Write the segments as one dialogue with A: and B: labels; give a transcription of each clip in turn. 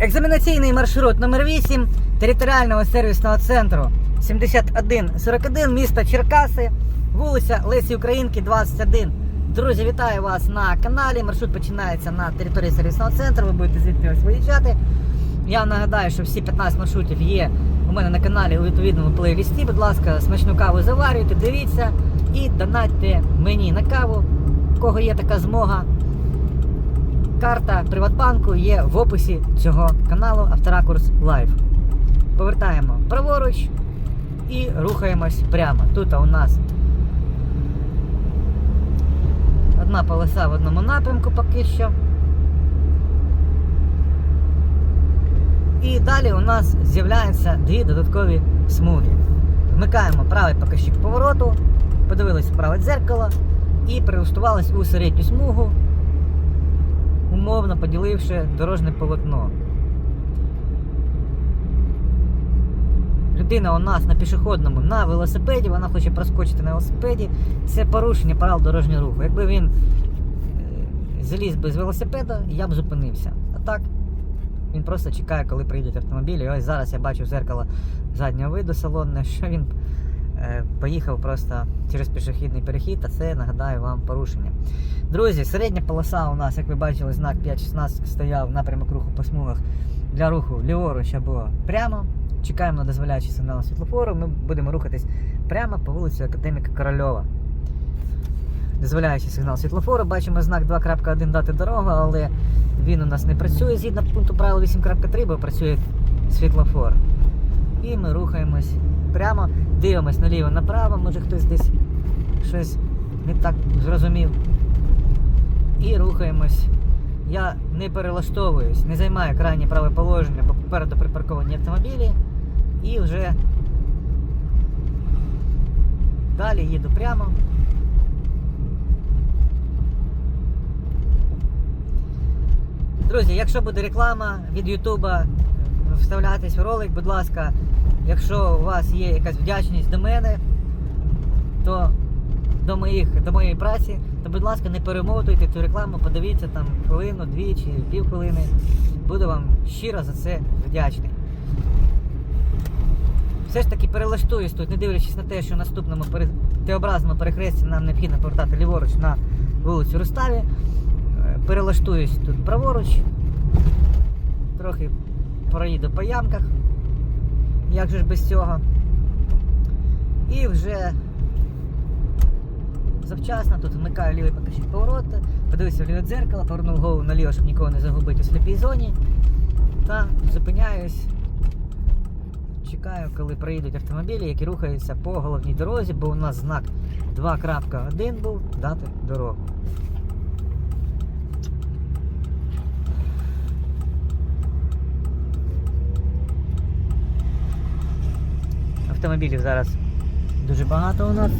A: Екзаменаційний маршрут номер 8 територіального сервісного центру 7141 місто Черкаси, вулиця Лесі Українки, 21. Друзі, вітаю вас на каналі. Маршрут починається на території сервісного центру. Ви будете звідти ось виїжджати. Я нагадаю, що всі 15 маршрутів є у мене на каналі у відповідному плейлісті. Будь ласка, смачну каву заварюйте, дивіться і донатьте мені на каву, у кого є така змога. Карта Приватбанку є в описі цього каналу Авторакурс Лайв. Повертаємо праворуч і рухаємось прямо. Тут у нас одна полоса в одному напрямку поки що. І далі у нас з'являються дві додаткові смуги. Вмикаємо правий покажчик повороту, подивились в праве дзеркало і прилаштувались у середню смугу, умовно поділивши дорожне полотно. Людина у нас на пішохідному на велосипеді, вона хоче проскочити на велосипеді. Це порушення правил дорожнього руху. Якби він е, заліз без велосипеда, я б зупинився. А так, він просто чекає, коли приїдуть автомобілі. І ось зараз я бачу в зеркало заднього виду салонне, що він поїхав просто через пішохідний перехід, а це нагадаю вам порушення. Друзі, середня полоса у нас, як ви бачили, знак 5.16 стояв напрямок руху по смугах для руху ліворуч або прямо. Чекаємо на дозволяючий сигнал світлофору. Ми будемо рухатись прямо по вулиці Академіка Корольова. Дозволяючий сигнал світлофору, бачимо знак 2.1 дати дорогу, але він у нас не працює згідно пункту правил 8.3, бо працює світлофор. І ми рухаємось прямо, дивимось наліво направо, може хтось десь щось не так зрозумів. І рухаємось. Я не перелаштовуюсь, не займаю крайнє праве положення, бо попереду припарковані автомобілі. І вже далі їду прямо. Друзі, якщо буде реклама від Ютуба вставлятись в ролик, будь ласка, якщо у вас є якась вдячність до мене, то до, моїх, до моєї праці, то будь ласка, не перемотуйте цю рекламу, подивіться там хвилину, дві чи пів хвилини. Буду вам щиро за це вдячний. Все ж таки перелаштуюсь тут, не дивлячись на те, що в наступному. Т-образному перехресті нам необхідно повертати ліворуч на вулицю Руставі. Е, Перелаштуюсь тут праворуч. Трохи проїду по ямках. Як же ж без цього? І вже завчасно тут вмикаю лівий покажчик повороту, подивився в ліве дзеркало, повернув голову наліво, щоб нікого не загубити у сліпій зоні. Та зупиняюсь. Чекаю, коли приїдуть автомобілі, які рухаються по головній дорозі, бо у нас знак 2.1 був дати дорогу. Автомобілів зараз дуже багато у нас.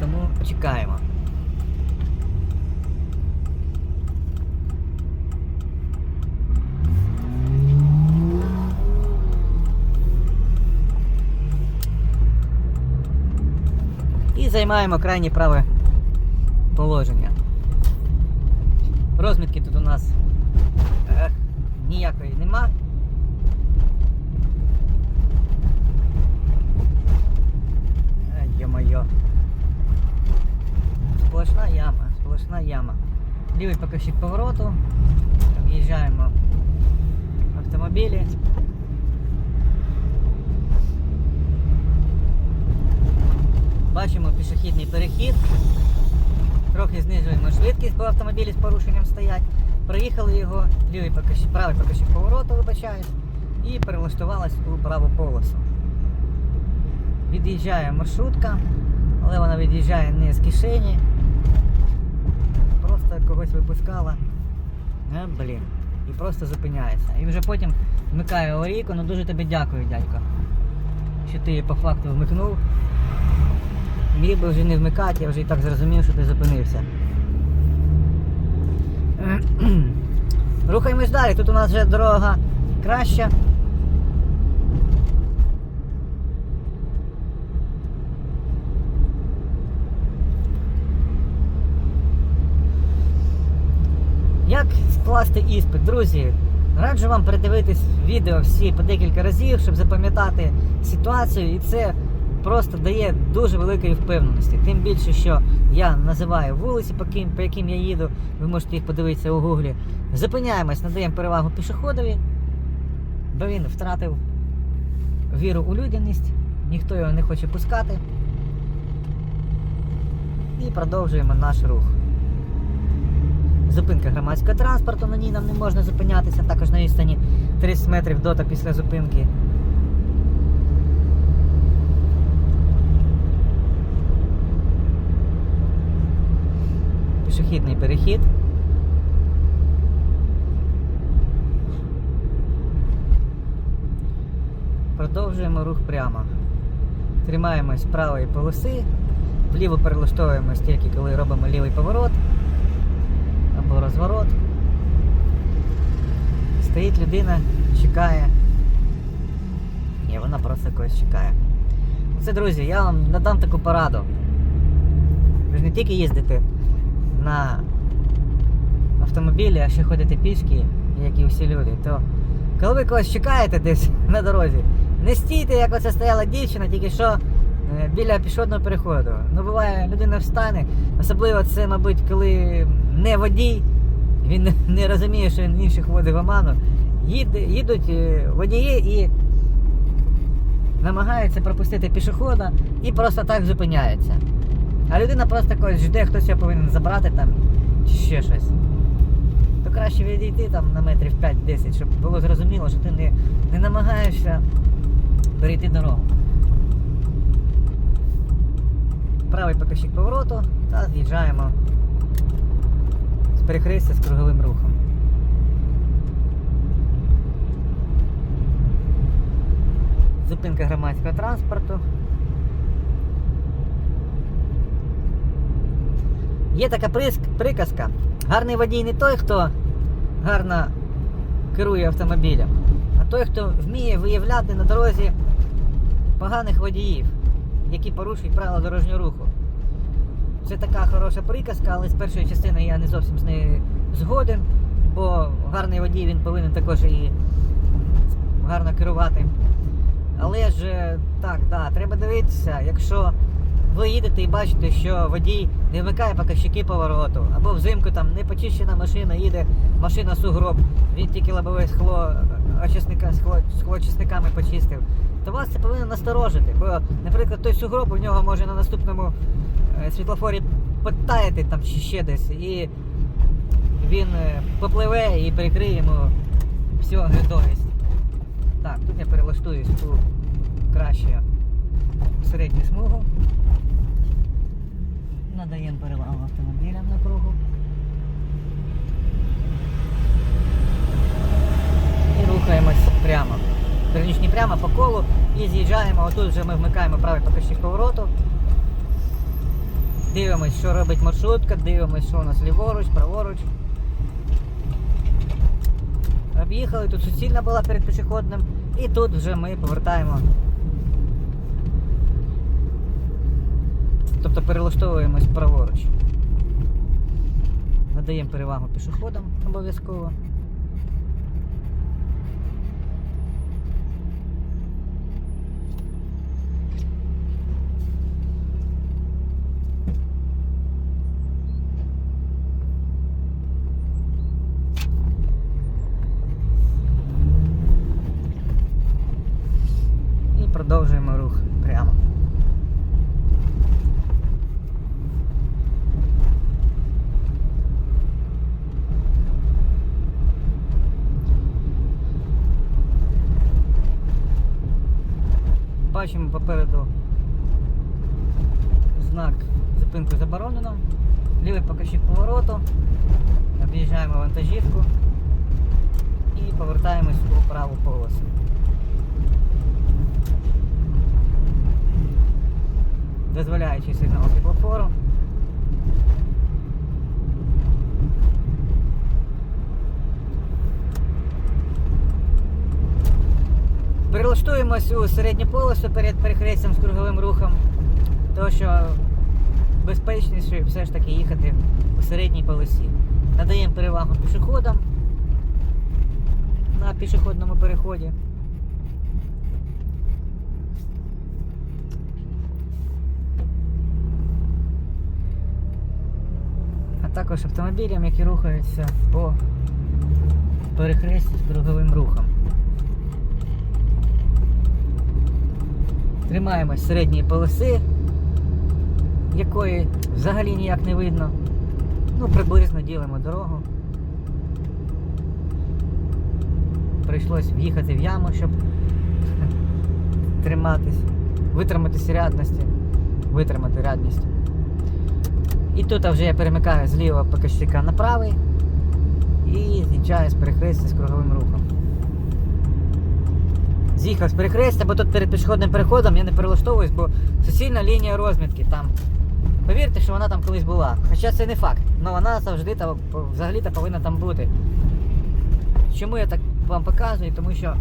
A: Тому чекаємо. І займаємо крайнє праве положення. Розмітки тут у нас е, ніякої нема. Йо-моє. Сплошна яма, сплошна яма. Лівий покажчик повороту. В'їжджаємо автомобілі. Бачимо пішохідний перехід. Трохи знижуємо швидкість, бо автомобілі з порушенням стоять. Проїхали його, лівий покажчик, правий покажчик повороту, вибачаю, і перелаштувалась у праву полосу. Від'їжджає маршрутка, але вона від'їжджає не з кишені. Просто когось випускала. Е, блін. І просто зупиняється. І вже потім вмикає аварійку, ну дуже тобі дякую, дядько. Що ти її по факту вмикнув. Міг би вже не вмикати, я вже і так зрозумів, що ти зупинився. Рухаємось далі. Тут у нас вже дорога краща. Як скласти іспит. Друзі, раджу вам передивитись відео всі по декілька разів, щоб запам'ятати ситуацію, і це просто дає дуже великої впевненості. Тим більше, що я називаю вулиці, по яким, по яким я їду, ви можете їх подивитися у гуглі. Зупиняємось, надаємо перевагу пішоходові, бо він втратив віру у людяність, ніхто його не хоче пускати. І продовжуємо наш рух. Зупинка громадського транспорту, на ній нам не можна зупинятися, також на відстані 30 метрів до та після зупинки. Пішохідний перехід. Продовжуємо рух прямо. Тримаємось правої полоси, вліво перелаштовуємось тільки коли робимо лівий поворот або розворот. Стоїть людина, чекає. Ні, вона просто когось чекає. Це, друзі, я вам надам таку пораду. Ви ж не тільки їздите на автомобілі, а ще ходите пішки, як і всі люди, то коли ви когось чекаєте десь на дорозі, не стійте, як оце стояла дівчина, тільки що біля пішохідного переходу. Ну, буває, людина встане, особливо це, мабуть, коли не водій, він не- розуміє, що він інших вводить в оману. Їдуть е, водії і намагаються пропустити пішохода і просто так зупиняються. А людина просто когось жде, хтось його повинен забрати там чи ще щось. То краще відійти там на метрів 5-10, щоб було зрозуміло, що ти не, не намагаєшся перейти дорогу. Правий покажчик повороту та з'їжджаємо з перехрестя з круговим рухом. Зупинка громадського транспорту. Є така приказка. Гарний водій не той, хто гарно керує автомобілем, а той, хто вміє виявляти на дорозі поганих водіїв, які порушують правила дорожнього руху. Це така хороша приказка, але з першої частини я не зовсім з нею згоден, бо гарний водій він повинен також і гарно керувати. Але ж е, так, да, треба дивитися, якщо ви їдете і бачите, що водій не вмикає показчики повороту, або взимку там не почищена машина, їде машина сугроб, він тільки лобове скло очисника, скло, склоочисниками почистив, то вас це повинно насторожити. Бо, наприклад, той сугроб у нього може на наступному е, світлофорі потаяти там чи ще десь, і він е, попливе і перекриє йому всю оглядовість. Так, тут я перелаштуюсь у краще середню смугу. Надаємо перевагу автомобілям на кругу. І рухаємось прямо. Верніше, не прямо по колу і з'їжджаємо. Отут вже ми вмикаємо правий покажчик повороту. Дивимось, що робить маршрутка, дивимось, що у нас ліворуч, праворуч. Об'їхали, тут суцільна була перед пішохідним, і тут вже ми повертаємо. Тобто перелаштовуємось праворуч. Надаємо перевагу пішоходам обов'язково. І продовжуємо рух прямо. Бачимо попереду знак зупинку заборонено. Лівий покажчик повороту. Об'їжджаємо вантажівку і повертаємось у праву полосу. Дозволяючий сигнал світлофору. Перелаштуємось у середню полосу перед перехрестям з круговим рухом, тому що безпечніше все ж таки їхати у середній полосі. Надаємо перевагу пішоходам на пішохідному переході. Також автомобілям, які рухаються по перехресті з круговим рухом. Тримаємось середньої полоси, якої взагалі ніяк не видно. Ну, приблизно ділимо дорогу. Прийшлось в'їхати в яму, щоб триматись, витриматися рядності, витримати рядність. І тут вже я перемикаю з лівого показчика на правий і з'їжджаю з перехрестя з круговим рухом. З'їхав з перехрестя, бо тут перед пішохідним переходом я не перелаштовуюсь, бо суцільна лінія розмітки там. Повірте, що вона там колись була. Хоча це не факт, але вона завжди та, взагалі-то повинна там бути. Чому я так вам показую? Тому що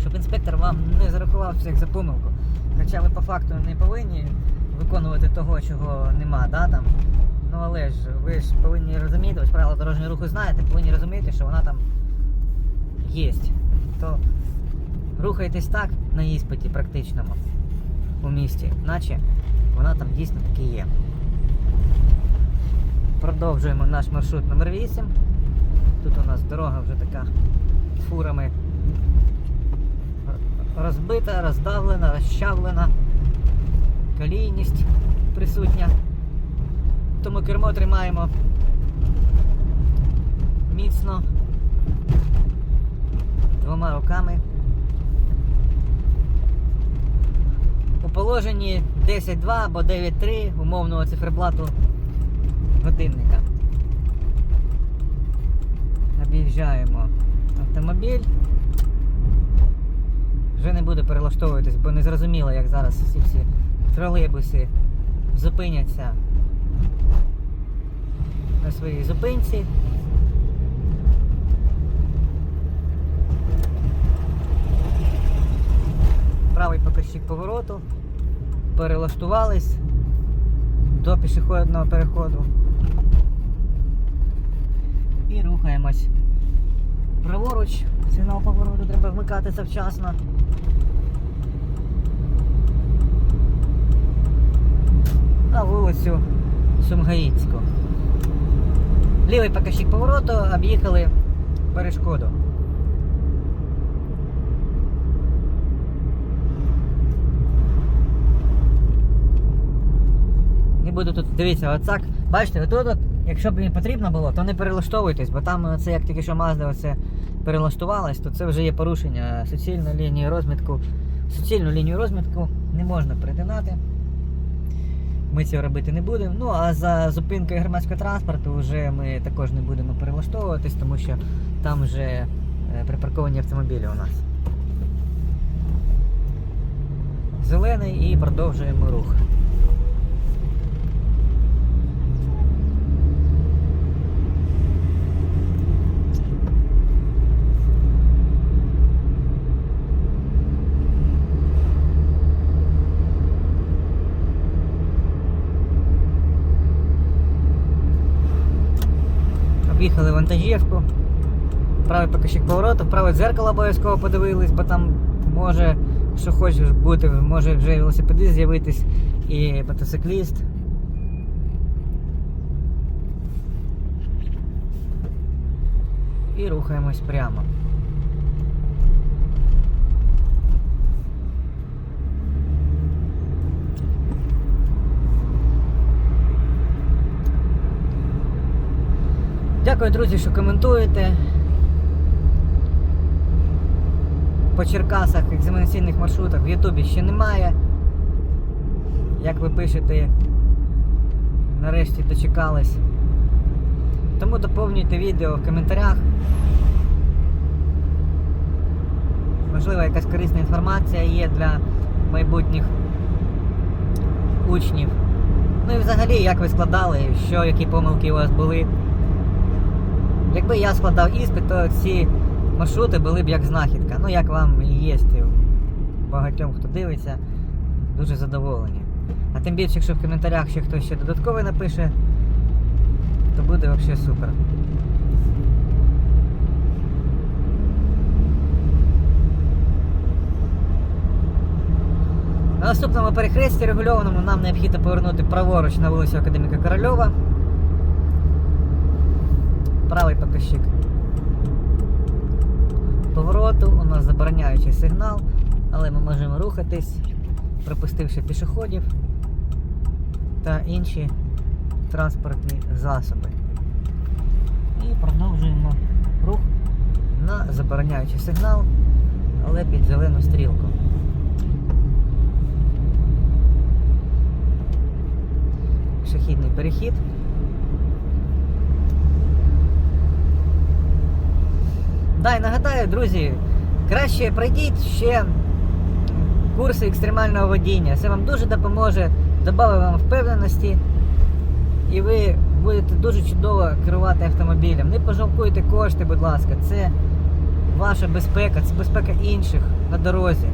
A: щоб інспектор вам не зарахував всіх за помилку. Хоча ви по факту не повинні виконувати того, чого нема, да, там. Ну але ж ви ж повинні розуміти, ось правила дорожнього руху знаєте, повинні розуміти, що вона там є. То рухайтесь так на іспиті практичному у місті, наче вона там дійсно таки є. Продовжуємо наш маршрут номер 8. Тут у нас дорога вже така з фурами розбита, роздавлена, розчавлена, колійність присутня. Тому кермо тримаємо міцно двома руками. У положенні 10.2 або 9.3 умовного циферблату годинника. Об'їжджаємо автомобіль. Вже не буду перелаштовуватись, бо не зрозуміло, як зараз всі всі тролейбуси зупиняться на своїй зупинці. Правий показчик повороту. Перелаштувались до пішохідного переходу. І рухаємось праворуч. Сигнал повороту треба вмикати завчасно. На вулицю Сумгаїцьку. Лівий показчик повороту об'їхали перешкоду. Не буду тут дивіться, оцак. Бачите, отут, от, якщо б мені потрібно було, то не перелаштовуйтесь, бо там це як тільки що Mazda оце перелаштувалась, то це вже є порушення суцільної лінії розмітку. Суцільну лінію розмітку не можна перетинати. Ми цього робити не будемо. Ну а за зупинкою громадського транспорту вже ми також не будемо перелаштовуватись, тому що там вже е, припарковані автомобілі у нас. Зелений і продовжуємо рух. Об'їхали вантажівку. Правий покажчик повороту, праве дзеркало обов'язково подивились, бо там може, що хочеш бути, може вже велосипедист з'явитись і мотоцикліст. І рухаємось прямо. Дякую, друзі, що коментуєте. По Черкасах екзаменаційних маршрутах в Ютубі ще немає. Як ви пишете, нарешті дочекались. Тому доповнюйте відео в коментарях. Можливо, якась корисна інформація є для майбутніх учнів. Ну і взагалі, як ви складали, що, які помилки у вас були. Якби я складав іспит, то ці маршрути були б як знахідка. Ну, як вам і є багатьом, хто дивиться, дуже задоволені. А тим більше, якщо в коментарях ще хтось ще додатковий напише, то буде взагалі супер. На наступному перехресті регульованому нам необхідно повернути праворуч на вулицю Академіка Корольова. Правий показчик повороту, у нас забороняючий сигнал, але ми можемо рухатись, пропустивши пішоходів та інші транспортні засоби. І продовжуємо рух на забороняючий сигнал, але під зелену стрілку. Пішохідний перехід. Да, і нагадаю, друзі, краще пройдіть ще курси екстремального водіння. Це вам дуже допоможе, додавить вам впевненості, і ви будете дуже чудово керувати автомобілем. Не пожалкуйте кошти, будь ласка, це ваша безпека, це безпека інших на дорозі.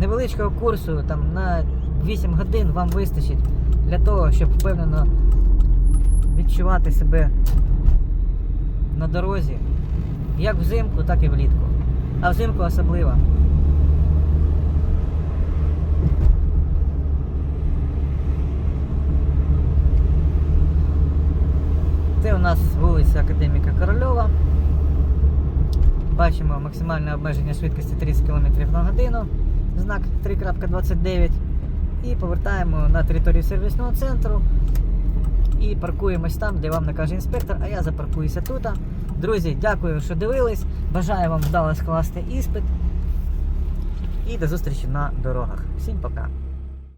A: Невеличкого курсу там на 8 годин вам вистачить для того, щоб впевнено відчувати себе на дорозі, як взимку, так і влітку. А взимку особливо. Це у нас вулиця Академіка Корольова. Бачимо максимальне обмеження швидкості 30 км на годину, знак 3.29. І повертаємо на територію сервісного центру і паркуємось там, де вам накаже інспектор, а я запаркуюся тут. Друзі, дякую, що дивились. Бажаю вам вдало скласти іспит. І до зустрічі на дорогах. Всім пока!